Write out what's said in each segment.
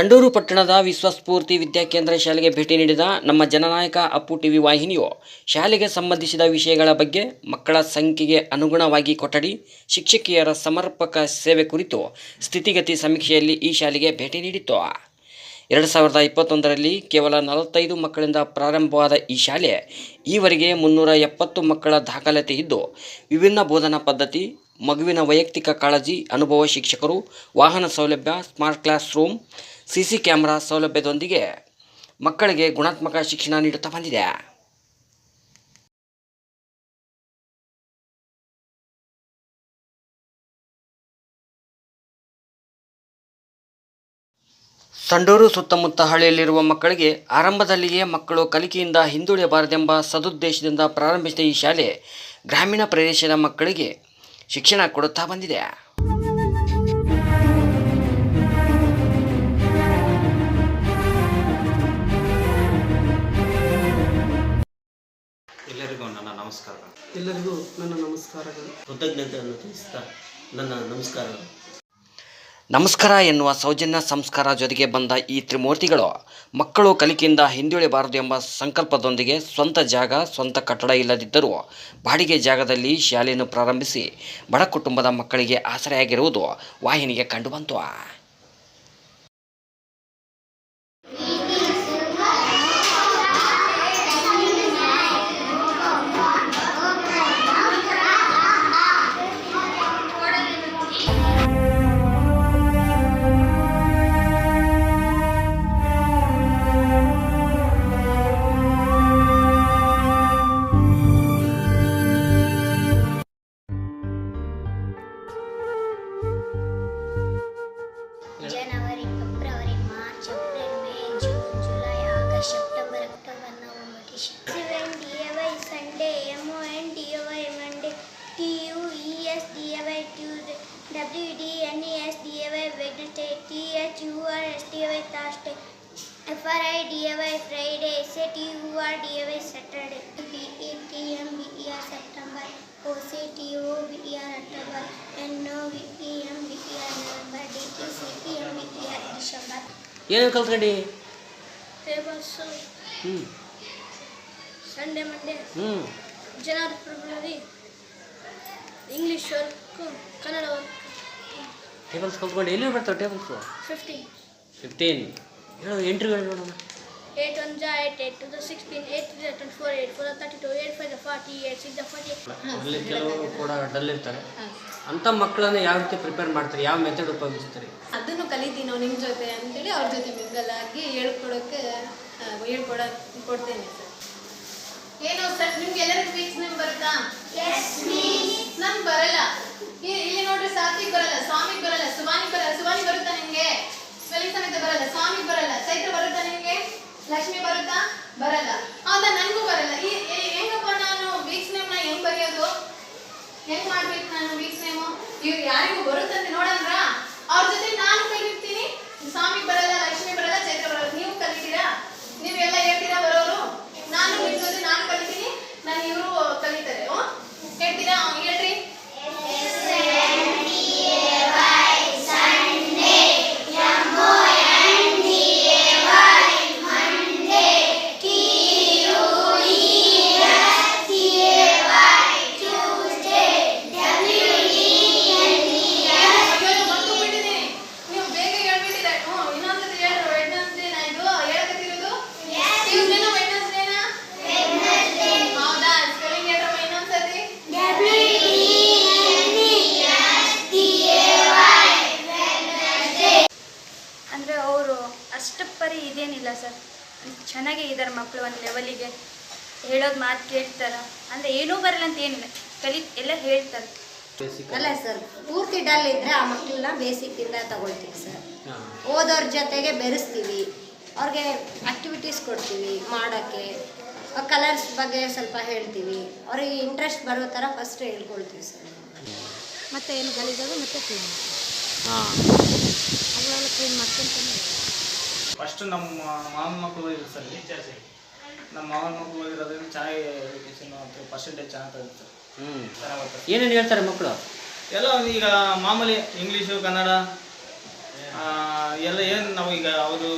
ಸಂಡೂರು ಪಟ್ಟಣದ ವಿಶ್ವಸ್ಫೂರ್ತಿ ವಿದ್ಯಾಕೇಂದ್ರ ಶಾಲೆಗೆ ಭೇಟಿ ನೀಡಿದ ನಮ್ಮ ಜನನಾಯಕ ಅಪ್ಪು ಟಿವಿ ವಾಹಿನಿಯು, ಶಾಲೆಗೆ ಸಂಬಂಧಿಸಿದ ವಿಷಯಗಳ ಬಗ್ಗೆ ಮಕ್ಕಳ ಸಂಖ್ಯೆಗೆ ಅನುಗುಣವಾಗಿ ಕೊಠಡಿ, ಶಿಕ್ಷಕಿಯರ ಸಮರ್ಪಕ ಸೇವೆ ಕುರಿತು ಸ್ಥಿತಿಗತಿ ಸಮೀಕ್ಷೆಯಲ್ಲಿ ಈ ಶಾಲೆಗೆ ಭೇಟಿ ನೀಡಿತ್ತು. ಎರಡು ಸಾವಿರದ ಇಪ್ಪತ್ತೊಂದರಲ್ಲಿ ಕೇವಲ ನಲವತ್ತೈದು ಮಕ್ಕಳಿಂದ ಪ್ರಾರಂಭವಾದ ಈ ಶಾಲೆ, ಈವರೆಗೆ ಮುನ್ನೂರ ಎಪ್ಪತ್ತು ಮಕ್ಕಳ ದಾಖಲಾತಿ ಇದ್ದು, ವಿಭಿನ್ನ ಬೋಧನಾ ಪದ್ಧತಿ, ಮಗುವಿನ ವೈಯಕ್ತಿಕ ಕಾಳಜಿ, ಅನುಭವ ಶಿಕ್ಷಕರು, ವಾಹನ ಸೌಲಭ್ಯ, smart class room C C camera ಸೌಲಭ್ಯದೊಂದಿಗೆ ಮಕ್ಕಳಿಗೆ ಗುಣಾತ್ಮಕ ಶಿಕ್ಷಣ ನೀಡುತ್ತಾ ಬಂದಿದೆ. ಸಂಡೂರು ಸುತ್ತಮುತ್ತ ಹಳ್ಳಿಯಲ್ಲಿರುವ ಮಕ್ಕಳಿಗೆ ಆರಂಭದಲ್ಲಿಯೇ ಮಕ್ಕಳು ಕಲಿಕೆಯಿಂದ ಹಿಂದುಳಿಯಬಾರದೆಂಬ ಸದುದ್ದೇಶದಿಂದ ಪ್ರಾರಂಭಿಸಿದ ಈ ಶಾಲೆ ಗ್ರಾಮೀಣ ಪ್ರದೇಶದ ಮಕ್ಕಳಿಗೆ ಶಿಕ್ಷಣ ಕೊಡುತ್ತಾ ಬಂದಿದೆ. ಎಲ್ಲರಿಗೂ ನನ್ನ ನಮಸ್ಕಾರಗಳು. ಕೃತಜ್ಞತೆಯನ್ನು ತಿಳಿಸ್ತಾ ನನ್ನ ನಮಸ್ಕಾರಗಳು. ನಮಸ್ಕಾರ ಎನ್ನುವ ಸೌಜನ್ಯ ಸಂಸ್ಕಾರ ಜೊತೆಗೆ ಬಂದ ಈ ತ್ರಿಮೂರ್ತಿಗಳು ಮಕ್ಕಳು ಕಲಿಕೆಯಿಂದ ಹಿಂದುಳಿಬಾರದು ಎಂಬ ಸಂಕಲ್ಪದೊಂದಿಗೆ ಸ್ವಂತ ಜಾಗ ಸ್ವಂತ ಕಟ್ಟಡ ಇಲ್ಲದಿದ್ದರೂ ಬಾಡಿಗೆ ಜಾಗದಲ್ಲಿ ಶಾಲೆಯನ್ನು ಪ್ರಾರಂಭಿಸಿ ಬಡ ಕುಟುಂಬದ ಮಕ್ಕಳಿಗೆ ಆಸರೆಯಾಗಿರುವುದು ವಾಹಿನಿಗೆ ಕಂಡುಬಂತು. ಡಿಸೆಂಬರ್ ಏನು ಕಲ್ತ್ಕೊಂಡಿ? ಟೇಬಲ್ಸು ಹ್ಞೂ ಸಂಡೇ ಮಂಡೇ ಹ್ಞೂ January February English work Kannada work tables ಕಲ್ತ್ಕೊಂಡು ಎಲ್ಲಿ ಬರ್ತಾವೆ ಟೇಬಲ್ಸು ಫಿಫ್ಟೀನ್ ಫಿಫ್ಟೀನ್ ಹೇಳು ಎಂಟ್ರಿಗಳು ನೋಡೋಣ ಏಟ್ ಒನ್ ಜಾ eight eight two the sixteen the three twenty four eight four thirty two eight five forty eight the forty ಅಲ್ಲಿ ಕೆಲವರು ಕೂಡ ಡಲ್ ಇರ್ತಾರೆ ಅಂತ ಮಕ್ಕಳನ್ನ ಯಾವ ರೀತಿ ಪ್ರಿಪೇರ್ ಮಾಡ್ತಾರೆ? ಯಾವ ಮೆಥಡ್ ಉಪಯೋಗಿಸ್ತಾರೆ? ಅದನ್ನು ಕಲಿತೀನಿ ನಾವು ನಿಮ್ಮ ಜೊತೆ ಅಂತೇಳಿ ಅವ್ರ ಜೊತೆ ಮಿಂಗಲ್ ಆಗಿ ಹೇಳ್ಕೊಡೋಕ್ಕೆ ಹೇಳ್ಕೊಡ ಕೊಡ್ತೇನೆ ಸರ್. ಏನು ಸರ್ ನಿಮ್ಗೆ ಎಲ್ಲರಿಗೂ ವೀಕ್ಸ್ ನೇಮ್ ಬರುತ್ತಾ? ನನ್ ಬರಲ್ಲ. ಇಲ್ಲಿ ನೋಡ್ರಿ ಸಾತ್ವಿಕ್ ಬರಲ್ಲ ಸ್ವಾಮಿಗ್ ಬರಲ್ಲ ಸುಬಾನಿ ಬರಲ್ಲ ಸುಬಾನಿ ಬರುತ್ತಾ ನಿಮ್ಗೆ? ಸ್ವಲ್ಪ ಸಮೇತ ಬರಲ್ಲ ಸ್ವಾಮಿಗ್ ಬರಲ್ಲ ಚೈತ್ರ ಬರುತ್ತಾ ನಿಮ್ಗೆ? ಲಕ್ಷ್ಮಿ ಬರುತ್ತಾ? ಬರಲ್ಲ. ಹೌದಾ ನನಗೂ ಬರಲ್ಲ. ಈ ಹೆಂಗಪ್ಪ ನಾನು ವೀಕ್ಸ್ ನೇಮ್ನ ಹೆಂಗ್ ಬರೆಯೋದು? ಹೆಂಗ್ ಮಾಡ್ಬೇಕು ನಾನು ವೀಕ್ಸ್ ನೇಮು ಇವ್ರು ಯಾರಿಗೂ ಬರುತ್ತಂತೆ ನೋಡಂದ್ರ ಅವ್ರ ಜೊತೆ ನಾನು ಕಲಿರ್ತೀನಿ ಸ್ವಾಮಿ ಬರಲ್ಲ, ಲಕ್ಷ್ಮಿ ಬರಲ್ಲ, ಚೈತ್ರ ಬರಲ್ಲ. ನೀವು ಕಲಿತೀರಾ? ನೀವೆಲ್ಲ ಹೇಳ್ತೀರಾ ಬರೋರು? ನಾನು ನಿಮ್ ಜೊತೆ ನಾನು ಕಲಿತೀನಿ. ನಾನು ಇವರು ಕಲಿತಾರೆ? ಹೇಳ್ತೀರಾ? ಹೇಳ್ರಿ. ಮಾತು ಕೇಳ್ತಾರ? ಅಂದರೆ ಏನೂ ಬರಲ್ಲ ಅಂತ ಏನಿಲ್ಲ. ಕಲಿ ಎಲ್ಲ ಹೇಳ್ತಾರೆ. ಅಲ್ಲ ಸರ್ ಪೂರ್ತಿ ಡಲ್ ಇದ್ರೆ ಆ ಮಕ್ಕಳನ್ನ ಬೇಸಿಕ್ಕಿಂದ ತಗೊಳ್ತೀವಿ ಸರ್. ಓದೋರ ಜೊತೆಗೆ ಬೆರೆಸ್ತೀವಿ. ಅವ್ರಿಗೆ ಆಕ್ಟಿವಿಟೀಸ್ ಕೊಡ್ತೀವಿ ಮಾಡೋಕ್ಕೆ. ಕಲರ್ಸ್ ಬಗ್ಗೆ ಸ್ವಲ್ಪ ಹೇಳ್ತೀವಿ. ಅವ್ರಿಗೆ ಇಂಟ್ರೆಸ್ಟ್ ಬರೋ ಥರ ಫಸ್ಟ್ ಹೇಳ್ಕೊಳ್ತೀವಿ ಸರ್. ಮತ್ತೆ ಏನು ಗಲೀಜಾಗ ಮತ್ತೆ ಕ್ಲೀನ್ ಹಾಂ. ಅವೆಲ್ಲ ಕ್ಲೀನ್ ಮಾಡ್ಕೊಂತಾನೆ ಫಸ್ಟ್ ನಮ್ಮ ಮಾಮ ಮಕ್ಕಳು ಸರ್ ನಮ್ಮ ಮಾವನ ಮಕ್ಕಳು ಓದಿರೋದ್ರಿಂದ ಚೆನ್ನಾಗಿ ಎಜುಕೇಶನ್ ಅಂತ ಪರ್ಸೆಂಟೇಜ್ ಚೆನ್ನಾಗಿ ತೆಗೆದು ಹ್ಞೂ ಚೆನ್ನಾಗಿ ಏನೇನು ಹೇಳ್ತಾರೆ ಮಕ್ಕಳು? ಎಲ್ಲ ಈಗ ಮಾಮೂಲಿ ಇಂಗ್ಲೀಷು ಕನ್ನಡ ಆ, ಎಲ್ಲ ಏನು ನಾವು ಈಗ ಅವರು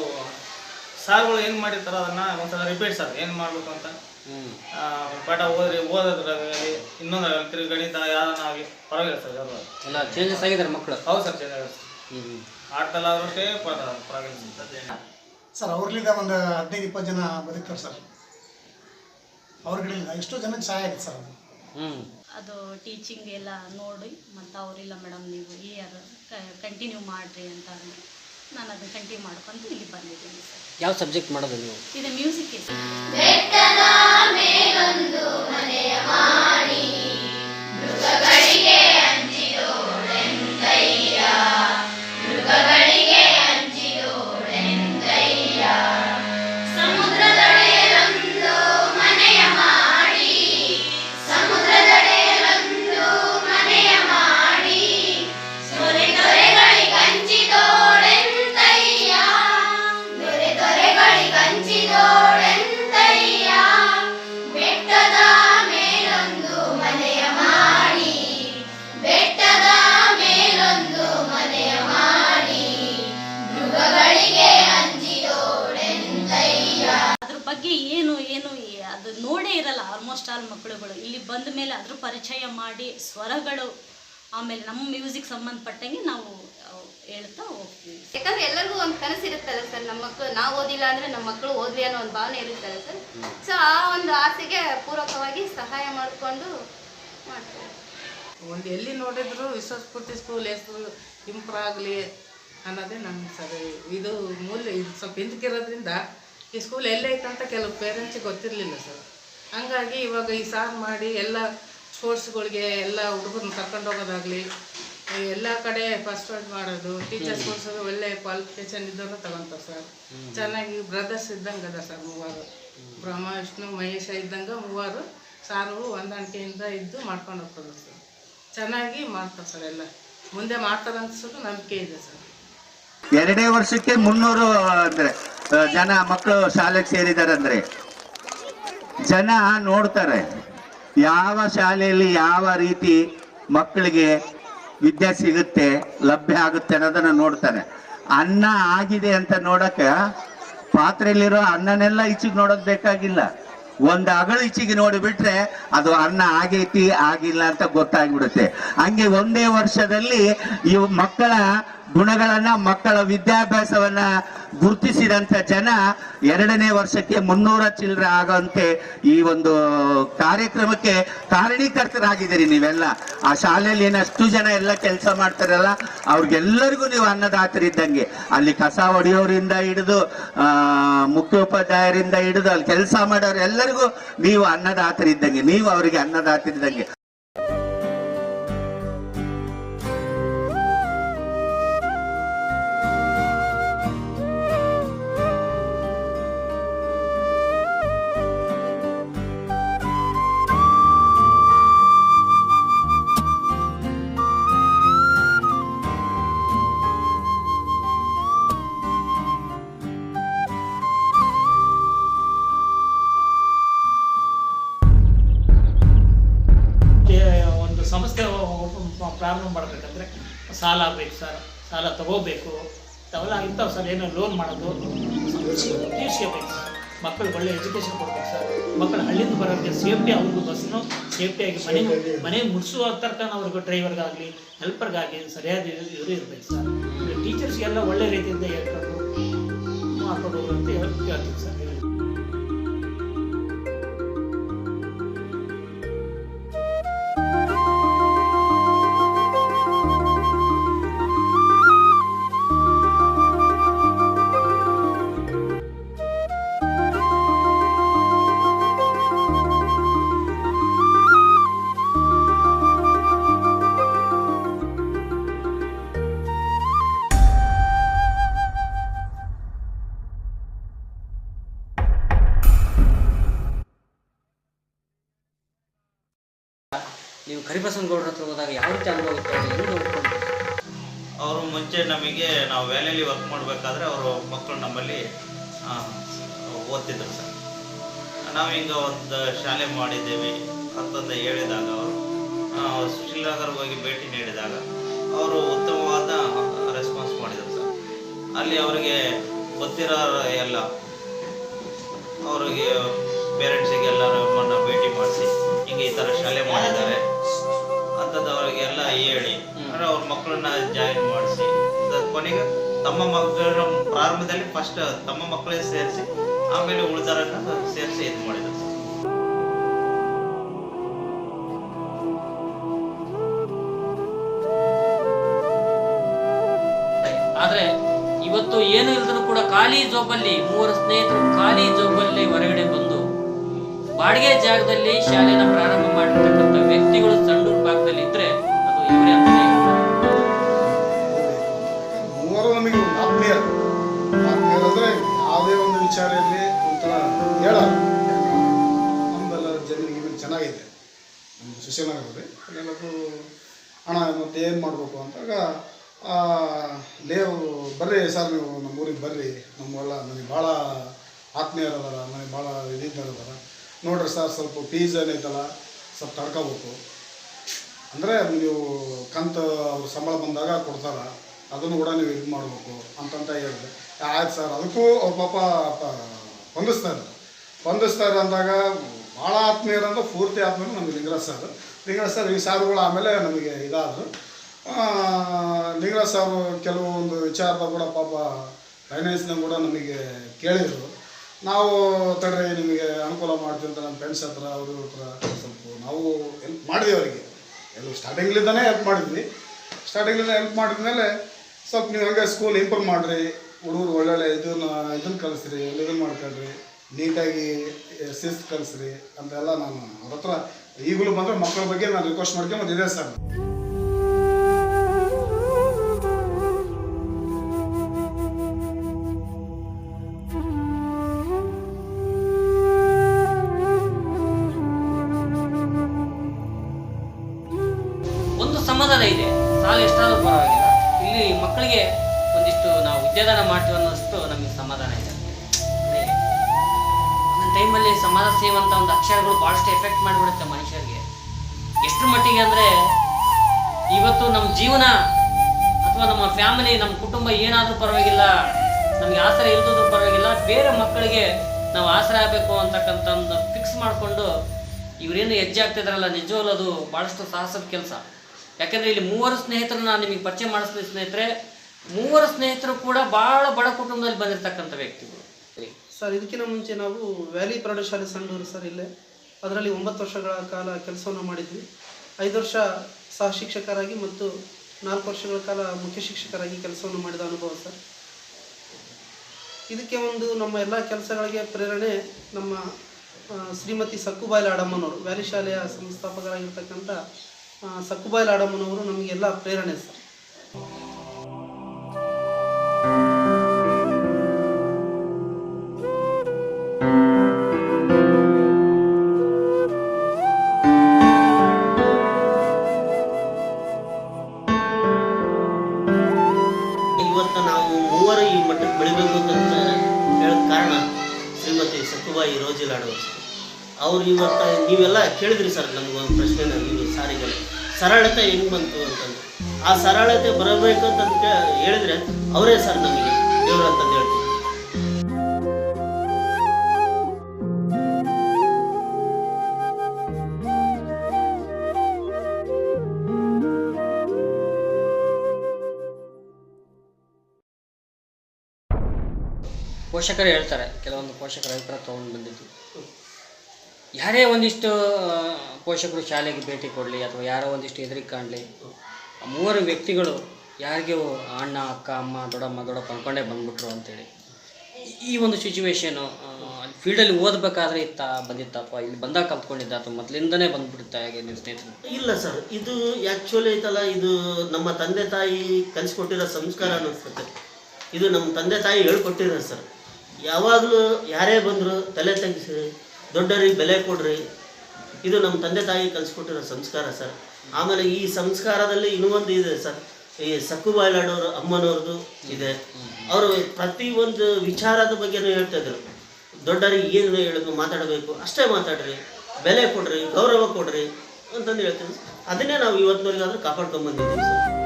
ಸಾರ್ಗಳು ಏನು ಮಾಡಿರ್ತಾರೋ ಅದನ್ನು ಒಂದ್ಸಲ ರಿಪೀಟ್ ಸರ್ ಏನು ಮಾಡಬೇಕು ಅಂತ. ಪಾಠ ಓದ್ರಿ ಓದೋದ್ರಾಗಲಿ ಇನ್ನೊಂದು ತಿರುಗಿ ಗಣಿತ ಯಾರನ್ನ ಆಗಲಿ ಪರವಾಗಿಲ್ಲ ಸರ್ ಎಲ್ಲ ಚೇಂಜಸ್ ಆಗಿದ್ದಾರೆ ಮಕ್ಕಳು? ಹೌದು ಸರ್ ಚೇಂಜ್ ಹ್ಞೂ ಹ್ಞೂ ಆಟದಲ್ಲಾದ್ರೂ ಅಷ್ಟೇ ಪರವಾಗಿಲ್ಲ ಸರ್. ಸರ್ ಅವ್ರಲಿಂದ ಒಂದು ಹದಿನೈದು ಇಪ್ಪತ್ತು ಜನ ಬದುಕ್ತಾರೆ ಸರ್. ಅವ್ರಗಳಿಂದ ಎಷ್ಟೋ ಜನಕ್ಕೆ ಸಹಾಯ ಆಗಿದೆ ಸರ್ ಅದು. ಹ್ಞೂ ಅದು ಟೀಚಿಂಗ್ ಎಲ್ಲ ನೋಡಿ ಮತ್ತು ಅವರಿಲ್ಲ ಮೇಡಮ್ ನೀವು ಈ ಯಾರು ಕಂಟಿನ್ಯೂ ಮಾಡಿರಿ ಅಂತ ಅಂದರೆ ನಾನು ಅದನ್ನು ಕಂಟಿನ್ಯೂ ಮಾಡ್ಕೊಂಡು ಇಲ್ಲಿ ಬಂದಿದ್ದೀನಿ ಸರ್. ಯಾವ ಸಬ್ಜೆಕ್ಟ್ ಮಾಡೋದು ನೀವು? ಇದು ಮ್ಯೂಸಿಕ್ ಇದೆ ಬೆಟ್ಟದ ಬಂದ ಮೇಲೆ ಅದ್ರ ಪರಿಚಯ ಮಾಡಿ ಸ್ವರಗಳು ಆಮೇಲೆ ನಮ್ಮ ಮ್ಯೂಸಿಕ್ ಸಂಬಂಧಪಟ್ಟಂಗೆ ನಾವು ಹೇಳ್ತಾ ಹೋಗ್ತೀವಿ. ಯಾಕಂದ್ರೆ ಎಲ್ಲರಿಗೂ ಒಂದು ಕನಸು ಇರುತ್ತಲ್ಲ ಸರ್ ನಮ್ಮ ಮಕ್ಕಳು ನಾವು ಓದಿಲ್ಲ ಅಂದ್ರೆ ನಮ್ಮ ಮಕ್ಕಳು ಓದ್ಲಿ ಅನ್ನೋ ಒಂದು ಭಾವನೆ ಇರುತ್ತಲ್ಲ ಸರ್. ಸೊ ಆ ಒಂದು ಆಸೆಗೆ ಪೂರಕವಾಗಿ ಸಹಾಯ ಮಾಡಿಕೊಂಡು ಮಾಡ್ತೀವಿ. ಒಂದು ಎಲ್ಲಿ ನೋಡಿದ್ರು ವಿಶ್ವಸ್ಫೂರ್ತಿ ಸ್ಕೂಲ್ ಹೆಸರು ಇಂಪ್ರೂವ್ ಆಗಲಿ ಅನ್ನೋದೇ ನಮ್ಮ ಸರ್ ಇದು ಮೂಲ ಇದು ಸ್ವಲ್ಪ ಹಿಂದಕ್ಕಿರೋದ್ರಿಂದ ಈ ಸ್ಕೂಲ್ ಎಲ್ಲೈತೆ ಅಂತ ಕೆಲವು ಪೇರೆಂಟ್ಸಿಗೆ ಗೊತ್ತಿರಲಿಲ್ಲ ಸರ್. ಹಂಗಾಗಿ ಇವಾಗ ಈ ಸಾರು ಮಾಡಿ ಎಲ್ಲ ಸ್ಪೋರ್ಟ್ಸ್ಗಳಿಗೆ ಎಲ್ಲ ಹುಡುಗರನ್ನ ಕರ್ಕೊಂಡು ಹೋಗೋದಾಗಲಿ ಎಲ್ಲ ಕಡೆ ಫಸ್ಟ್ ವರ್ಡ್ ಮಾಡೋದು ಟೀಚರ್ಸ್ ಕೊಡ್ಸೋದು ಒಳ್ಳೆ ಕ್ವಾಲಿಫಿಕೇಶನ್ ಇದ್ದವ್ರನ್ನ ತಗೊಂತಾರೆ ಸರ್ ಚೆನ್ನಾಗಿ ಬ್ರದರ್ಸ್ ಇದ್ದಂಗೆ ಅದ ಸರ್ ಮೂವರು. ಬ್ರಹ್ಮ ವಿಷ್ಣು ಮಹೇಶ ಇದ್ದಂಗೆ ಮೂವರು ಸಾರು ಹೊಂದಾಣಿಕೆಯಿಂದ ಇದ್ದು ಮಾಡ್ಕೊಂಡು ಹೋಗ್ತಾರೆ ಸರ್ ಚೆನ್ನಾಗಿ ಮಾಡ್ತಾರೆ ಸರ್ ಎಲ್ಲ. ಮುಂದೆ ಮಾಡ್ತಾರೆ ಅನ್ಸೋದು ನಂಬಿಕೆ ಇದೆ ಸರ್ ಎರಡೇ ವರ್ಷಕ್ಕೆ ಮುನ್ನೂರು ಅಂದ್ರೆ ಜನ ಮಕ್ಕಳು ಶಾಲೆಗೆ ಸೇರಿದ್ದಾರೆ ಅಂದ್ರೆ ಜನ ನೋಡ್ತಾರೆ. ಯಾವ ಶಾಲೆಯಲ್ಲಿ ಯಾವ ರೀತಿ ಮಕ್ಕಳಿಗೆ ವಿದ್ಯೆ ಸಿಗುತ್ತೆ, ಲಭ್ಯ ಆಗುತ್ತೆ ಅನ್ನೋದನ್ನ ನೋಡ್ತಾರೆ. ಅನ್ನ ಆಗಿದೆ ಅಂತ ನೋಡಕ ಪಾತ್ರೆಯಲ್ಲಿರೋ ಅನ್ನನೆಲ್ಲ ಈಚೆಗೆ ನೋಡೋದು ಬೇಕಾಗಿಲ್ಲ. ಒಂದು ಅಗಳು ಈಚೆಗೆ ನೋಡಿಬಿಟ್ರೆ ಅದು ಅನ್ನ ಆಗೈತಿ, ಆಗಿಲ್ಲ ಅಂತ ಗೊತ್ತಾಗ್ಬಿಡುತ್ತೆ. ಹಂಗೆ ಒಂದೇ ವರ್ಷದಲ್ಲಿ ಇವು ಮಕ್ಕಳ ಗುಣಗಳನ್ನ ಮಕ್ಕಳ ವಿದ್ಯಾಭ್ಯಾಸವನ್ನ ಗುರುತಿಸಿದಂತ ಜನ ಎರಡನೇ ವರ್ಷಕ್ಕೆ ಮುನ್ನೂರ ಚಿಲ್ಲರೆ ಆಗಂತೆ ಈ ಒಂದು ಕಾರ್ಯಕ್ರಮಕ್ಕೆ ಕಾರಣೀಕರ್ತರಾಗಿದ್ದೀರಿ ನೀವೆಲ್ಲ. ಆ ಶಾಲೆಯಲ್ಲಿ ಏನಷ್ಟು ಜನ ಎಲ್ಲ ಕೆಲಸ ಮಾಡ್ತಾರಲ್ಲ, ಅವ್ರಿಗೆಲ್ಲರಿಗೂ ನೀವು ಅನ್ನದಾತರಿದ್ದಂಗೆ ಅಲ್ಲಿ ಕಸ ಹೊಡೆಯೋರಿಂದ ಹಿಡಿದು ಮುಖ್ಯೋಪಾಧ್ಯಾಯರಿಂದ ಹಿಡಿದು ಅಲ್ಲಿ ಕೆಲಸ ಮಾಡೋರು ಎಲ್ಲರಿಗೂ ನೀವು ಅನ್ನದಾತರಿದ್ದಂಗೆ, ನೀವು ಅವರಿಗೆ ಅನ್ನದಾತರಿದ್ದಂಗೆ. ತಗೋಬೇಕು. ಅವೆಲ್ಲ ಇಂಥವು ಸರ್ ಏನೋ ಲೋನ್ ಮಾಡೋದು. ತೀರ್ಸ್ಕೋಬೇಕು. ಮಕ್ಕಳು ಒಳ್ಳೆ ಎಜುಕೇಷನ್ ಕೊಡ್ಬೇಕು ಸರ್. ಮಕ್ಕಳು ಹಳ್ಳಿಯಿಂದ ಬರೋರಿಗೆ ಸೇಫ್ಟಿ ಅವ್ರಿಗೂ ಬಸ್ನು ಸೇಫ್ಟಿಯಾಗಿ ಮನೆ ಮನೆ ಮುಡಿಸುವ ತನಕ ಅವ್ರಿಗೆ ಡ್ರೈವರ್ಗಾಗಲಿ ಹೆಲ್ಪರ್ಗಾಗಲಿ ಸರಿಯಾದ ಇವರು ಇರಬೇಕು ಸರ್. ಟೀಚರ್ಸ್ಗೆಲ್ಲ ಒಳ್ಳೆ ರೀತಿಯಿಂದ ಹೇಳ್ಕೊಂಡು ಮಾಡ್ಕೊಂಡು ಹೋಗುವಂತ ಹೇಳ್ತೀವಿ ಸರ್. ನೀವು ಕರಿಬಸನಗೌಡ್ರ ಹತ್ರ ಹೋದಾಗ ಯಾವ ರೀತಿ ಅನುಭವ ಅವ್ರು ಮುಂಚೆ ನಮಗೆ ನಾವು ವ್ಯಾಲಿಯಲ್ಲಿ ವರ್ಕ್ ಮಾಡಬೇಕಾದ್ರೆ ಅವರು ಮಕ್ಕಳು ನಮ್ಮಲ್ಲಿ ಓದ್ತಿದ್ರು ಸರ್. ನಾವು ಹಿಂಗೆ ಒಂದು ಶಾಲೆ ಮಾಡಿದ್ದೇವೆ. ಅಂತಂದು ಹೇಳಿದಾಗ ಅವರು ಸುಶೀಲನಗರ್ಗೆ ಹೋಗಿ ಭೇಟಿ ನೀಡಿದಾಗ ಅವರು ಉತ್ತಮವಾದ ರೆಸ್ಪಾನ್ಸ್ ಮಾಡಿದರು ಸರ್. ಅಲ್ಲಿ ಅವರಿಗೆ ಗೊತ್ತಿರೋ ಎಲ್ಲ, ಅವರಿಗೆ ಪೇರೆಂಟ್ಸಿಗೆಲ್ಲರೂ ನಮ್ಮನ್ನು ಭೇಟಿ ಮಾಡಿಸಿ ಈ ತರ ಶಾಲೆ ಮಾಡಿದ್ದಾರೆ. ಅಂಥದ್ದು ಅವರಿಗೆಲ್ಲ ಹೇಳಿ ಅಂದ್ರೆ ಅವ್ರ ಮಕ್ಕಳನ್ನ ಜಾಯಿನ್ ಮಾಡಿಸಿ. ಕೊನೆಗೆ ತಮ್ಮ ಮಕ್ಕಳ ಪ್ರಾರಂಭದಲ್ಲಿ ಫಸ್ಟ್ ತಮ್ಮ ಮಕ್ಕಳೇ ಸೇರಿಸಿ ಆಮೇಲೆ ಉಳಿದಾರನ್ನ ಸೇರಿಸಿ ಇದು ಮಾಡಿದ್ರು. ಆದ್ರೆ ಇವತ್ತು ಏನು ಇಲ್ದರೂ ಕೂಡ ಖಾಲಿ ಜೋಬಲ್ಲಿ ಮೂವರು ಸ್ನೇಹಿತರು ಖಾಲಿ ಜೋಬಲ್ಲಿ ಹೊರಗಡೆ ಬಂದು ಬಾಡಿಗೆ ಜಾಗದಲ್ಲಿ ಶಾಲೆನ ಪ್ರಾರಂಭ ಮಾಡಿರ್ತಕ್ಕಂಥ ವ್ಯಕ್ತಿಗಳು ಸಂಡೂರು ಭಾಗದಲ್ಲಿ ಇದ್ರೆ ಅದು ಇವರೇ ಅಂತಾನೆ. ಮೂವರು ನಮಗೆ ಆತ್ಮೀಯರು ಅಂದರೆ ಯಾವುದೇ ಒಂದು ವಿಚಾರ ಇರಲಿ ಒಂಥರ ಹೇಳೋರು ನಮ್ದೆಲ್ಲ ಜಮೀನು ಇವರು ಚೆನ್ನಾಗಿದೆ. ನಮ್ಮ ಸುಶೀಲನಗರದಲ್ಲಿ ಅಲ್ಲೆಲ್ಲದು ಹಣ ಮತ್ತೆ ಏನು ಮಾಡಬೇಕು ಅಂದಾಗ ಆ, ಲೇವು ಬರ್ರಿ ಸರ್ ನೀವು ನಮ್ಮ ಊರಿಗೆ ಬರ್ರಿ. ನಮ್ಮೆಲ್ಲ ನನಗೆ ಭಾಳ ಆತ್ಮೀಯರದಾರ ನನಗೆ ಭಾಳ ಇದಿದ್ದಾರದಾರ. ನೋಡ್ರಿ ಸರ್, ಸ್ವಲ್ಪ ಫೀಸ್ ಏನೈತಲ್ಲ ಸ್ವಲ್ಪ ತಡ್ಕೋಬೇಕು. ಅಂದರೆ ನೀವು ಕಂತು ಅವ್ರ ಸಂಬಳ ಬಂದಾಗ ಕೊಡ್ತಾರ, ಅದನ್ನು ಕೂಡ ನೀವು ಇದು ಮಾಡಬೇಕು ಅಂತಂತ ಹೇಳಿದೆ. ಆಯ್ತು ಸರ್, ಅದಕ್ಕೂ ಅವ್ರ ಪಾಪ, ಪ- ಹೊಂದಿಸ್ತಾ ಇದ್ದಾರೆ ಹೊಂದಿಸ್ತಾ ಇದ್ದಾರೆ ಅಂದಾಗ ಭಾಳ ಆತ್ಮೀಯರು ಅಂದ್ರೆ ಪೂರ್ತಿ ಆತ್ಮೀಯರು ನಮಗೆ ಲಿಂಗರಾಜ್ ಸರ್. ಲಿಂಗರಾಜ್ ಸರ್, ಈ ಸಾರುಗಳು ಆಮೇಲೆ ನಮಗೆ ಇದಾದರು. ಲಿಂಗರಾಜ್ ಸರ್ ಕೆಲವೊಂದು ವಿಚಾರದ ಕೂಡ ಪಾಪ ಫೈನಾನ್ಸ್ನಾಗ ಕೂಡ ನಮಗೆ ಕೇಳಿದರು. ನಾವು ತಡ್ರಿ, ನಿಮಗೆ ಅನುಕೂಲ ಮಾಡ್ತೀವಿ ಅಂತ ನಮ್ಮ ಫ್ರೆಂಡ್ಸ್ ಹತ್ರ, ಅವ್ರ ಹತ್ರ ಸ್ವಲ್ಪ ನಾವು ಹೆಲ್ಪ್ ಮಾಡಿದ್ವಿ ಅವರಿಗೆ. ಎಲ್ಲ ಸ್ಟಾರ್ಟಿಂಗ್ಲಿಂದನೇ ಹೆಲ್ಪ್ ಮಾಡಿದ್ವಿ. ಸ್ಟಾರ್ಟಿಂಗ್ಲಿಂದ ಹೆಲ್ಪ್ ಮಾಡಿದ್ಮೇಲೆ ಸ್ವಲ್ಪ ನೀವು ಹಂಗೆ ಸ್ಕೂಲ್ ಇಂಪ್ರೂವ್ ಮಾಡಿರಿ. ಹುಡುಗರು ಒಳ್ಳೊಳ್ಳೆ ಇದನ್ನು ಇದನ್ನು ಕಲಿಸ್ರಿ ಇದನ್ನು ಮಾಡ್ಕೊಳ್ರಿ. ನೀಟಾಗಿ ಶಿಸ್ತು ಕಲಿಸ್ರಿ ಅಂತೆಲ್ಲ ನಾನು ಅವ್ರ ಹತ್ರ ಈಗಲೂ ಬಂದರೆ ಮಕ್ಕಳ ಬಗ್ಗೆ ನಾನು ರಿಕ್ವೆಸ್ಟ್ ಮಾಡ್ಕೊಂಬಂದು ಇದೆ ಸರ್. ಸಮಾಧಾನ ಇದೆ. ಸಾಲ ಎಷ್ಟಾದರೂ ಪರವಾಗಿಲ್ಲ. ಇಲ್ಲಿ ಮಕ್ಕಳಿಗೆ ಒಂದಿಷ್ಟು ನಾವು ವಿದ್ಯಾದಾನ ಮಾಡ್ತೀವಿ ಅನ್ನೋಷ್ಟು ನಮಗೆ ಸಮಾಧಾನ ಇದೆ. ಒಂದೊಂದು ಟೈಮಲ್ಲಿ ಸಮಾಜ ಸೇವಂತ ಒಂದು ಅಕ್ಷರಗಳು ಭಾಳಷ್ಟು ಎಫೆಕ್ಟ್ ಮಾಡಿಬಿಡುತ್ತೆ ಮನುಷ್ಯರಿಗೆ. ಎಷ್ಟು ಮಟ್ಟಿಗೆ ಅಂದರೆ ಇವತ್ತು ನಮ್ಮ ಜೀವನ ಅಥವಾ ನಮ್ಮ ಫ್ಯಾಮಿಲಿ ನಮ್ಮ ಕುಟುಂಬ ಏನಾದರೂ ಪರವಾಗಿಲ್ಲ, ನಮಗೆ ಆಸರೆ ಇಲ್ದಿದ್ರು ಪರವಾಗಿಲ್ಲ, ಬೇರೆ ಮಕ್ಕಳಿಗೆ ನಾವು ಆಸರೆ ಆಗಬೇಕು ಅಂತಕ್ಕಂಥ ಒಂದು ಫಿಕ್ಸ್ ಮಾಡಿಕೊಂಡು ಇವರೇನು ಹೆಜ್ಜೆ ಆಗ್ತಿದಾರಲ್ಲ ನಿಜವಲ್ಲ ಅದು? ಭಾಳಷ್ಟು ಸಾಹಸದ ಕೆಲಸ. ಯಾಕಂದರೆ ಇಲ್ಲಿ ಮೂವರು ಸ್ನೇಹಿತರು ನಾನು ನಿಮಗೆ ಪರಿಚಯ ಮಾಡಿಸ್ತೀನಿ ಸ್ನೇಹಿತರೆ, ಮೂವರು ಸ್ನೇಹಿತರು ಕೂಡ ಬಹಳ ಬಡ ಕುಟುಂಬದಲ್ಲಿ ಬಂದಿರತಕ್ಕಂಥ ವ್ಯಕ್ತಿಗಳು. ಸರ್? ಇದಕ್ಕಿಂತ ಮುಂಚೆ ನಾವು ವ್ಯಾಲಿ ಪ್ರೌಢಶಾಲೆ ಸಂಡೂರು ಸರ್ ಇಲ್ಲೇ. ಅದರಲ್ಲಿ ಒಂಬತ್ತು ವರ್ಷಗಳ ಕಾಲ ಕೆಲಸವನ್ನು ಮಾಡಿದ್ವಿ. ಐದು ವರ್ಷ ಸಹ ಶಿಕ್ಷಕರಾಗಿ ಮತ್ತು ನಾಲ್ಕು ವರ್ಷಗಳ ಕಾಲ ಮುಖ್ಯ ಶಿಕ್ಷಕರಾಗಿ ಕೆಲಸವನ್ನು ಮಾಡಿದ ಅನುಭವ ಸರ್. ಇದಕ್ಕೆ ಒಂದು ನಮ್ಮ ಎಲ್ಲ ಕೆಲಸಗಳಿಗೆ ಪ್ರೇರಣೆ ನಮ್ಮ ಶ್ರೀಮತಿ ಸಕ್ಕುಬಾಯಿ ಅಡಮ್ಮನವರು ವ್ಯಾಲಿ ಶಾಲೆಯ ಸಂಸ್ಥಾಪಕರಾಗಿರ್ತಕ್ಕಂಥ ಸಕ್ಕುಬಾಯಿ ಲಾಡಮ್ಮನವರು ನಮಗೆಲ್ಲ ಪ್ರೇರಣೆ ಸರ್. ಇವತ್ತು ನಾವು ಮೂವರು ಈ ಮಟ್ಟಕ್ಕೆ ಬೆಳಿಬೇಕು ಅಂತ ಹೇಳೋಕ್ಕೆ ಕಾರಣ ಶ್ರೀಮತಿ ಸಕ್ಕುಬಾಯಿ ರೋಜಿಲಾಡವರು ಅವ್ರು ಇವತ್ತು ನೀವೆಲ್ಲ ಕೇಳಿದ್ರಿ ಸರ್ ನಮಗೊಂದು ಪ್ರಶ್ನೆ ನೀವು ಸಾರಿಗೆ ಸರಳತೆ ಹೆಂಗೆ ಬಂತು ಅಂತಂದು ಆ ಸರಳತೆ ಬರಬೇಕು ಅಂತ ಹೇಳಿದ್ರೆ ಅವರೇ ಸರ್ ನಮಗೆ, ದೇವರು ಅಂತ ಹೇಳ್ತೀವಿ. ಪೋಷಕರು ಹೇಳ್ತಾರೆ, ಕೆಲವೊಂದು ಪೋಷಕರ ಅಭಿಪ್ರಾಯ ತೊಗೊಂಡು ಬಂದಿದ್ದು. ಯಾರೇ ಒಂದಿಷ್ಟು ಪೋಷಕರು ಶಾಲೆಗೆ ಭೇಟಿ ಕೊಡಲಿ ಅಥವಾ ಯಾರೋ ಒಂದಿಷ್ಟು ಎದುರಿಗೆ ಕಾಣಲಿ ಮೂವರು ವ್ಯಕ್ತಿಗಳು ಯಾರಿಗೆ ಅಣ್ಣ, ಅಕ್ಕ, ಅಮ್ಮ, ದೊಡ್ಡಮ್ಮ, ದೊಡ್ಡಪ್ಪ ಅಂದ್ಕೊಂಡೇ ಬಂದ್ಬಿಟ್ರು ಅಂತೇಳಿ. ಈ- ಈ ಒಂದು ಸಿಚುವೇಶನು ಫೀಲ್ಡಲ್ಲಿ ಓದಬೇಕಾದ್ರೆ ಇತ್ತ ಬಂದಿತ್ತ ಅಥವಾ ಇಲ್ಲಿ ಬಂದಾಗ ಕಲ್ತ್ಕೊಂಡಿದ್ದ ಅಥವಾ ಮೊದಲಿಂದನೇ ಬಂದ್ಬಿಡುತ್ತಾ ಹೇಗೆ ನಿಮ್ಮ ಸ್ನೇಹಿತರು? ಇಲ್ಲ ಸರ್, ಇದು ಆ್ಯಕ್ಚುಲಿ ಐತಲ್ಲ, ಇದು ನಮ್ಮ ತಂದೆ ತಾಯಿ ಕಲಿಸ್ಕೊಟ್ಟಿರೋ ಸಂಸ್ಕಾರ ಅನ್ನಿಸ್ತದೆ. ಇದು ನಮ್ಮ ತಂದೆ ತಾಯಿ ಹೇಳ್ಕೊಟ್ಟಿರೋ ಸರ್. ಯಾವಾಗಲೂ ಯಾರೇ ಬಂದರೂ ತಲೆ ತಗ್ಗಿಸಿ ದೊಡ್ಡರಿಗೆ ಬೆಲೆ ಕೊಡ್ರಿ. ಇದು ನಮ್ಮ ತಂದೆ ತಾಯಿ ಕಲಿಸ್ಕೊಟ್ಟಿರೋ ಸಂಸ್ಕಾರ ಸರ್. ಆಮೇಲೆ ಈ ಸಂಸ್ಕಾರದಲ್ಲಿ ಇನ್ನೂ ಒಂದು ಇದೆ ಸರ್, ಈ ಸಕ್ಕು ಬಾಯ್ಲಾಡೋರು ಅಮ್ಮನವ್ರದ್ದು ಇದೆ. ಅವರು ಪ್ರತಿ ಒಂದು ವಿಚಾರದ ಬಗ್ಗೆನೂ ಹೇಳ್ತಾ ಇದ್ರು. ಏನು ಹೇಳೋದು ಮಾತಾಡಬೇಕು? ಅಷ್ಟೇ ಮಾತಾಡ್ರಿ. ಬೆಲೆ ಕೊಡ್ರಿ, ಗೌರವ ಕೊಡ್ರಿ. ಅಂತಂದು ಹೇಳ್ತೀವಿ ಅದನ್ನೇ ನಾವು ಇವತ್ತಿನವರೆಗಾದ್ರೂ ಕಾಪಾಡ್ಕೊಂಡ್ಬಂದಿದ್ದೀವಿ ಸರ್.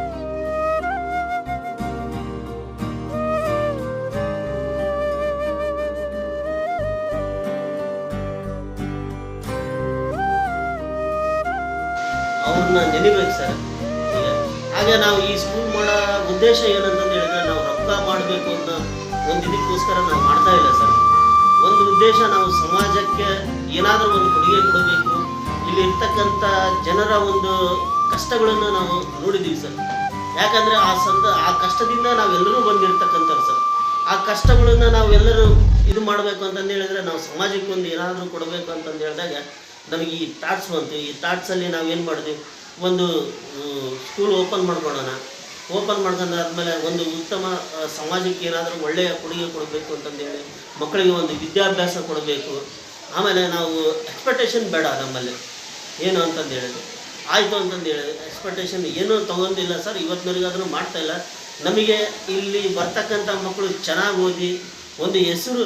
ನೆನಿಬೇಕು ಸರ್. ಹಾಗೆ ನಾವು ಈ ಸ್ಕೂಲ್ ಮಾಡೋ ಉದ್ದೇಶ ಏನಂತಂದು ಹೇಳಿದ್ರೆ ನಾವು ರೊಕ್ಕ ಮಾಡಬೇಕು ಅನ್ನೋ ಒಂದು ಇದಕ್ಕೋಸ್ಕರ ನಾವು ಮಾಡ್ತಾ ಇಲ್ಲ ಸರ್. ಒಂದು ಉದ್ದೇಶ ನಾವು ಸಮಾಜಕ್ಕೆ ಏನಾದರೂ ಒಂದು ಕೊಡುಗೆ ಕೊಡಬೇಕು. ಇಲ್ಲಿ ಇರ್ತಕ್ಕಂಥ ಜನರ ಒಂದು ಕಷ್ಟಗಳನ್ನು ನಾವು ನೋಡಿದ್ದೀವಿ ಸರ್. ಯಾಕಂದರೆ ಆ ಸಂದ, ಆ ಕಷ್ಟದಿಂದ ನಾವೆಲ್ಲರೂ ಬಂದಿರ್ತಕ್ಕಂಥವ್ರು ಸರ್. ಆ ಕಷ್ಟಗಳನ್ನು ನಾವೆಲ್ಲರೂ ಇದು ಮಾಡಬೇಕು ಅಂತಂದು ಹೇಳಿದ್ರೆ ನಾವು ಸಮಾಜಕ್ಕೆ ಒಂದು ಏನಾದರೂ ಕೊಡಬೇಕು ಅಂತಂದು ಹೇಳಿದಾಗ ನಮಗೆ ಈ ಥಾಟ್ಸ್ ಬಂತು. ಈ ಥಾಟ್ಸಲ್ಲಿ ಏನು ಮಾಡಿದ್ವಿ ಒಂದು ಸ್ಕೂಲ್ ಓಪನ್ ಮಾಡ್ಕೊಳ್ಳೋಣ ಓಪನ್ ಮಾಡ್ಕೊಂಡಾದ್ಮೇಲೆ ಒಂದು ಉತ್ತಮ ಸಮಾಜಕ್ಕೆ ಏನಾದರೂ ಒಳ್ಳೆಯ ಕೊಡುಗೆ ಕೊಡಬೇಕು ಅಂತಂದೇಳಿ ಮಕ್ಕಳಿಗೆ ಒಂದು ವಿದ್ಯಾಭ್ಯಾಸ ಕೊಡಬೇಕು. ಆಮೇಲೆ ನಾವು ಎಕ್ಸ್ಪೆಕ್ಟೇಷನ್ ಬೇಡ ನಮ್ಮಲ್ಲಿ. ಏನು ಅಂತಂದು ಹೇಳಿದ್ರು ಆಯಿತು ಅಂತಂದು ಹೇಳಿದ್ರು ಎಕ್ಸ್ಪೆಕ್ಟೇಷನ್ ಏನೂ ತೊಗೊಂಡಿಲ್ಲ ಸರ್, ಇವತ್ತಿನವರೆಗಾದ್ರೂ ಮಾಡ್ತಾ ಇಲ್ಲ. ನಮಗೆ ಇಲ್ಲಿ ಬರ್ತಕ್ಕಂಥ ಮಕ್ಕಳು ಚೆನ್ನಾಗಿ ಓದಿ, ಒಂದು ಹೆಸರು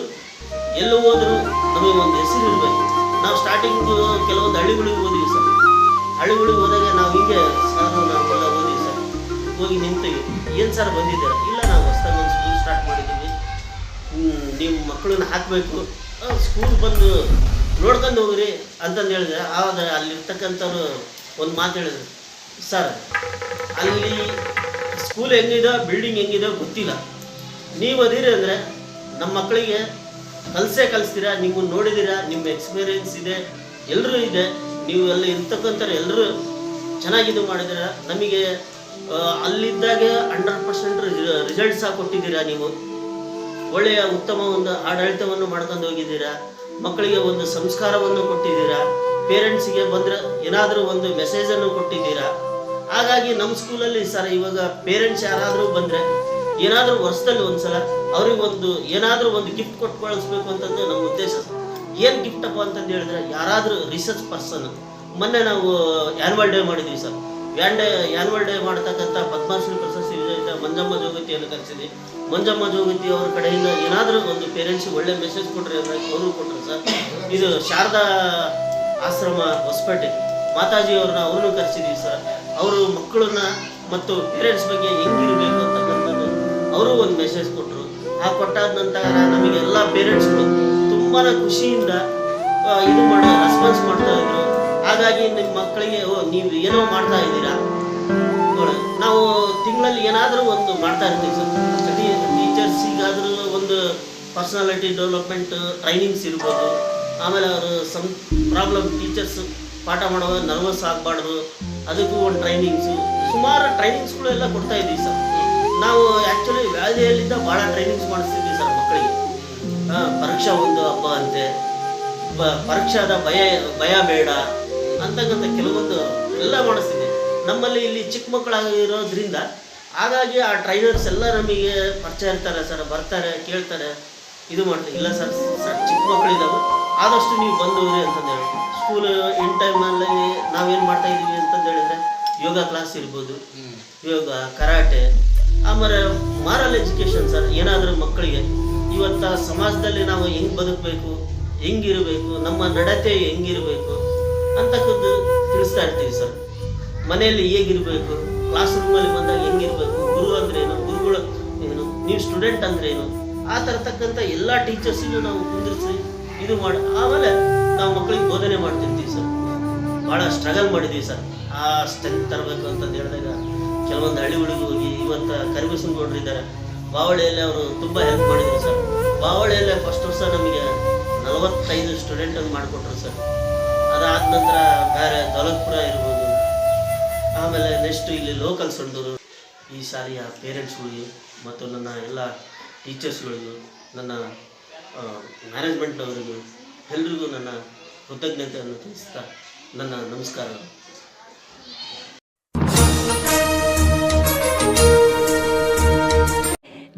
ಎಲ್ಲೂ ಹೋದರೂ ನಮಗೆ ಒಂದು ಹೆಸರು ಇರಬೇಕು ನಾವು ಸ್ಟಾರ್ಟಿಂಗು ಕೆಲವೊಂದು ಹಳ್ಳಿಗಳಿಗೆ ಹೋದ್ವಿ. ಹಳ್ಳಿಗಳಿಗೆ ಹೋದಾಗ ನಾವು ಹಿಂಗೆ ಸರ್ ನಾವೆಲ್ಲ ಓದಿ ಸರ್, ಹೋಗಿ ನಿಂತೀವಿ. ಏನು ಸರ್ ಬಂದಿದ್ದೀರಾ? ಇಲ್ಲ, ನಾವು ಹೊಸ್ದಾಗ ಒಂದು ಸ್ಕೂಲ್ ಸ್ಟಾರ್ಟ್ ಮಾಡಿದ್ದೀವಿ. ನಿಮ್ಮ ಮಕ್ಕಳನ್ನ ಹಾಕಬೇಕು. ಸ್ಕೂಲ್ ಬಂದು ನೋಡ್ಕೊಂಡು ಹೋಗ್ರಿ ಅಂತಂದು ಹೇಳಿದ್ರೆ ಆವಾಗ ಅಲ್ಲಿರ್ತಕ್ಕಂಥವ್ರು ಒಂದು ಮಾತು ಹೇಳಿದ್ರು. ಸರ್, ಅಲ್ಲಿ ಸ್ಕೂಲ್ ಹೆಂಗಿದೆ? ಬಿಲ್ಡಿಂಗ್ ಹೆಂಗಿದೆ? ಗೊತ್ತಿಲ್ಲ. ನೀವು ಅದಿರಿ ಅಂದರೆ ನಮ್ಮ ಮಕ್ಕಳಿಗೆ ಕಲಸೇ ಕಲಿಸ್ತೀರಾ? ನಿಮ್ಮನ್ನು ನೋಡಿದ್ದೀರಾ ನಿಮ್ಮ ಎಕ್ಸ್ಪೀರಿಯನ್ಸ್ ಇದೆ? ಎಲ್ಲರೂ ಇದೆ. ನೀವು ಅಲ್ಲಿ ಇರ್ತಕ್ಕಂಥ ಎಲ್ಲರೂ ಚೆನ್ನಾಗಿದು ಮಾಡಿದ್ರೆ ನಮಗೆ ಅಲ್ಲಿದ್ದಾಗೆ ಹಂಡ್ರೆಡ್ ಪರ್ಸೆಂಟ್ ರಿಸಲ್ಟ್ ಸಹ ಕೊಟ್ಟಿದ್ದೀರಾ ನೀವು? ಒಳ್ಳೆಯ ಉತ್ತಮ ಒಂದು ಆಡಳಿತವನ್ನು ಮಾಡ್ಕೊಂಡು ಹೋಗಿದ್ದೀರಾ? ಮಕ್ಕಳಿಗೆ ಒಂದು ಸಂಸ್ಕಾರವನ್ನು ಕೊಟ್ಟಿದ್ದೀರಾ? ಪೇರೆಂಟ್ಸಿಗೆ ಬಂದ್ರೆ ಏನಾದರೂ ಒಂದು ಮೆಸೇಜನ್ನು ಕೊಟ್ಟಿದ್ದೀರಾ? ಹಾಗಾಗಿ ನಮ್ಮ ಸ್ಕೂಲಲ್ಲಿ ಸರ್ ಇವಾಗ ಪೇರೆಂಟ್ಸ್ ಯಾರಾದರೂ ಬಂದರೆ ಏನಾದರೂ ವರ್ಷದಲ್ಲಿ ಒಂದ್ಸಲ ಅವ್ರಿಗೆ ಒಂದು ಏನಾದರೂ ಒಂದು ಗಿಫ್ಟ್ ಕೊಟ್ಟು ಕಳಿಸ್ಬೇಕು ಅಂತಂದು ನಮ್ಮ ಉದ್ದೇಶ ಏನು ಗಿಫ್ಟ್ ಅಪ್ಪ ಅಂತಂದು ಹೇಳಿದ್ರೆ, ಯಾರಾದರೂ ರಿಸರ್ಚ್ ಪರ್ಸನ್ ಮೊನ್ನೆ ನಾವು ಆ್ಯನ್ವಲ್ ಡೇ ಮಾಡಿದ್ವಿ sir. One day annual day ಮಾಡ್ತಕ್ಕಂಥ ಪದ್ಮಶ್ರೀ ಪ್ರಶಸ್ತಿ ವಿಜೇತ ಮಂಜಮ್ಮ ಜೋಗತಿಯನ್ನು ಕರೆಸಿದ್ವಿ. ಮಂಜಮ್ಮ ಜೋಗತಿ ಅವ್ರ ಕಡೆಯಿಂದ ಏನಾದರೂ ಒಂದು ಪೇರೆಂಟ್ಸ್ ಒಳ್ಳೆ ಮೆಸೇಜ್ ಕೊಟ್ರಿ ಅಂತ ಅವರು ಕೊಟ್ಟರು ಸರ್. ಇದು ಶಾರದಾ ಆಶ್ರಮ ಹೊಸಪೇಟೆ. ಮಾತಾಜಿ ಅವ್ರನ್ನ ಅವ್ರನ್ನೂ ಕರೆಸಿದ್ವಿ ಸರ್. ಅವರು ಮಕ್ಕಳನ್ನ ಮತ್ತು ಪೇರೆಂಟ್ಸ್ ಬಗ್ಗೆ ಹೆಂಗಿರಬೇಕು ಅಂತಕ್ಕಂಥದ್ದು, ಅವರು ಒಂದು ಮೆಸೇಜ್ ಕೊಟ್ಟರು ಆ ಕೊಟ್ಟಾದ ನಂತರ ನಮಗೆಲ್ಲ ಪೇರೆಂಟ್ಸ್ಗಳು ತುಂಬಾ ಖುಷಿಯಿಂದ ಇದು ಮಾಡೋ ರೆಸ್ಪಾನ್ಸ್ ಮಾಡ್ತಾ ಇದ್ರು. ಹಾಗಾಗಿ ನಿಮ್ಮ ಮಕ್ಕಳಿಗೆ, ಓ, ನೀವು ಏನೋ ಮಾಡ್ತಾ ಇದ್ದೀರಾ? ನಾವು ತಿಂಗಳಲ್ಲಿ ಏನಾದರೂ ಒಂದು ಮಾಡ್ತಾ ಇರ್ತೀವಿ ಸರ್. ಟೀಚರ್ಸಿಗಾದ್ರೂ ಒಂದು ಪರ್ಸನಾಲಿಟಿ ಡೆವಲಪ್ಮೆಂಟ್ ಟ್ರೈನಿಂಗ್ಸ್ ಇರ್ಬೋದು. ಆಮೇಲೆ ಅವರು ಸಮ್ ಪ್ರಾಬ್ಲಮ್ ಟೀಚರ್ಸ್ ಪಾಠ ಮಾಡುವಾಗ ನರ್ವಸ್ ಆಗಬಾರ್ದು. ಅದಕ್ಕೂ ಒಂದು ಟ್ರೈನಿಂಗ್ಸು ಸುಮಾರು ಟ್ರೈನಿಂಗ್ಸ್ಗಳೆಲ್ಲ ಕೊಡ್ತಾ ಇದ್ದೀವಿ ಸರ್. ನಾವು ಆ್ಯಕ್ಚುಲಿ ವ್ಯಾಲಿಯಲ್ಲಿಂದ ಭಾಳ ಟ್ರೈನಿಂಗ್ಸ್ ಮಾಡಿಸ್ತಿದ್ವಿ ಸರ್ ಮಕ್ಕಳಿಗೆ. ಪರೀಕ್ಷಾ ಒಂದು ಹಬ್ಬ ಅಂತೆ. ಬ ಪರೀಕ್ಷಾದ ಭಯ ಭಯ ಬೇಡ. ಅಂತಕ್ಕಂಥ ಕೆಲವೊಂದು ಎಲ್ಲ ಮಾಡಿಸ್ತೀನಿ. ನಮ್ಮಲ್ಲಿ ಇಲ್ಲಿ ಚಿಕ್ಕ ಮಕ್ಕಳಾಗಿರೋದ್ರಿಂದ ಹಾಗಾಗಿ ಆ ಟ್ರೈನರ್ಸ್ ಎಲ್ಲ ನಮಗೆ ಪರಿಚಯ ಇರ್ತಾರೆ ಸರ್ ಬರ್ತಾರೆ ಕೇಳ್ತಾರೆ. ಇದು ಮಾಡ್ತಾರೆ ಇಲ್ಲ ಸರ್ ಸರ್ ಚಿಕ್ಕ ಮಕ್ಕಳಿದ್ದಾವೆ ಆದಷ್ಟು ನೀವು ಬಂದು ಹೋಗ್ರಿ ಅಂತಂದು ಹೇಳಿ ಸ್ಕೂಲ್ ಇನ್ ಟೈಮಲ್ಲಿ ನಾವೇನು ಮಾಡ್ತಾ ಇದ್ದೀವಿ ಅಂತಂದು ಹೇಳಿದ್ರೆ ಯೋಗ ಕ್ಲಾಸ್ ಇರ್ಬೋದು ಯೋಗ ಕರಾಟೆ ಆಮೇಲೆ ಮಾರಲ್ ಎಜುಕೇಷನ್ ಸರ್ ಏನಾದರೂ ಮಕ್ಕಳಿಗೆ. ಇವತ್ತ ಸಮಾಜದಲ್ಲಿ ನಾವು ಹೆಂಗ್ ಬದುಕಬೇಕು, ಹೆಂಗಿರಬೇಕು, ನಮ್ಮ ನಡತೆ ಹೆಂಗಿರಬೇಕು ಅಂತಕ್ಕದ್ದು ತಿಳಿಸ್ತಾ ಇರ್ತೀವಿ ಸರ್. ಮನೆಯಲ್ಲಿ ಹೇಗಿರ್ಬೇಕು ಕ್ಲಾಸ್ ರೂಮಲ್ಲಿ ಬಂದಾಗ ಹೆಂಗಿರಬೇಕು, ಗುರು ಅಂದ್ರೆ ಏನು ಗುರುಗಳು ಏನು, ನೀವು ಸ್ಟೂಡೆಂಟ್ ಅಂದ್ರೆ ಏನು ಆ ತರತಕ್ಕಂತ ಎಲ್ಲಾ ಟೀಚರ್ಸಿಗೂ ನಾವು ಕುಂದಿರಿಸಿ ಇದು ಮಾಡಿ, ಆಮೇಲೆ ನಾವು ಮಕ್ಕಳಿಗೆ ಬೋಧನೆ ಮಾಡ್ತಿರ್ತೀವಿ ಸರ್. ಭಾಳ ಸ್ಟ್ರಗಲ್ ಮಾಡಿದ್ವಿ ಸರ್. ಆ ಸ್ಟ್ರೆಂತ್ ತರಬೇಕು ಅಂತಂದು ಹೇಳಿದಾಗ ಕೆಲವೊಂದು ಹಳ್ಳಿಗಳಿಗೆ ಹೋಗಿ ಇವತ್ತು ಕರಿಬೇಸನ್ ಗೌಡ್ರು ಇದ್ದಾರೆ. ಬಾವಳಿಯಲ್ಲಿ ಅವರು ತುಂಬ ಹೆಲ್ಪ್ ಮಾಡಿದ್ರು ಸರ್. ಬಾವಳಿಯಲ್ಲೇ ಫಸ್ಟ್ ವರ್ಷ ನಮಗೆ ನಲವತ್ತೈದು ಸ್ಟೂಡೆಂಟನ್ನು ಮಾಡಿಕೊಟ್ರು ಸರ್. ಅದಾದ ನಂತರ ಬೇರೆ ದೌಲತ್ಪುರ ಇರ್ಬೋದು. ಆಮೇಲೆ ನೆಕ್ಸ್ಟ್ ಇಲ್ಲಿ ಲೋಕಲ್ ಸಂಡೂರು ಈ ಸಾರಿಯ ಪೇರೆಂಟ್ಸ್ಗಳಿಗೆ ಮತ್ತು ನನ್ನ ಎಲ್ಲ ಟೀಚರ್ಸ್ಗಳಿಗೂ ನನ್ನ ಮ್ಯಾನೇಜ್ಮೆಂಟ್ನವರಿಗೂ ಎಲ್ರಿಗೂ ನನ್ನ ಕೃತಜ್ಞತೆಯನ್ನು ತಿಳಿಸ್ತಾ ನನ್ನ ನಮಸ್ಕಾರ.